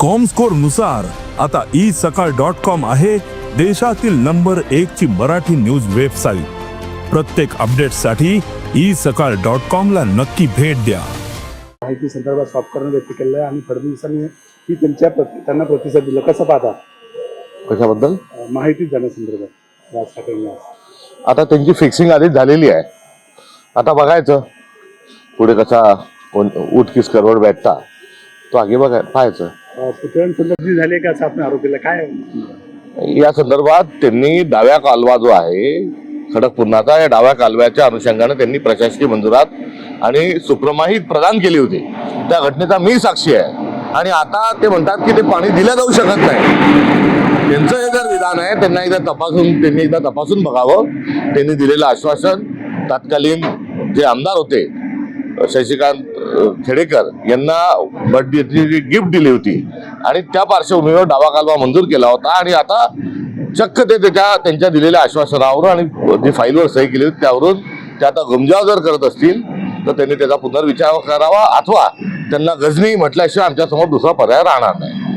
कॉमस्कोरनुसार आता ई सकाळ dot com आहे देशातील नंबर एक ची मराठी न्यूज वेबसाईट प्रत्येक अपडेटसाठी ई सकाळ डॉट कॉम ला नक्की भेट द्या. माहिती संदर्भात सॉफ्टकरण व्यक्त केलं आहे आणि फडणवीसांनी ही त्यांच्या प्रति- त्यांना प्रतिसाद दिला. कसं पाहता? कशाबद्दल? माहिती जाण्यासंदर्भात राज ठाकरेंनी आज. आता त्यांची फिक्सिंग आधीच झालेली आहे. आता बघायचं पुढे कसा कोण उठकीस करवड भेटता. तो आगे बघाय पाहायचं. अं, पुतळ्यांसंदर्भात जी झाली का आपण आरोप केला काय या संदर्भात त्यांनी डाव्या कालवा जो आहे खडक पुन्हाचा या डाव्या कालव्याच्या अनुषंगाने त्यांनी प्रशासकीय मंजुरात आणि सुप्रमाही प्रदान केली होती. त्या घटनेचा मी साक्षी आहे. आणि आता ते म्हणतात की ते पाणी दिलं जाऊ शकत नाही. त्यांचं हे जर विधान आहे त्यांना एकदा तपासून त्यांनी एकदा तपासून बघावं. त्यांनी दिलेलं आश्वासन तत्कालीन जे आमदार होते शशिकांत खेडेकर यांना बर्थडेची गिफ्ट दिली होती आणि त्या पार्श्वभूमीवर डावा कालवा मंजूर केला होता आणि आता चक्क ते त्याच्या त्यांच्या दिलेल्या आश्वासनावरून आणि जी फाईलवर सही केली होती त्यावरून ते आता गमजाव जर करत असतील तर त्यांनी त्याचा पुनर्विचार करावा अथवा त्यांना गजनी म्हटल्याशिवाय आमच्यासमोर दुसरा पर्याय राहणार नाही.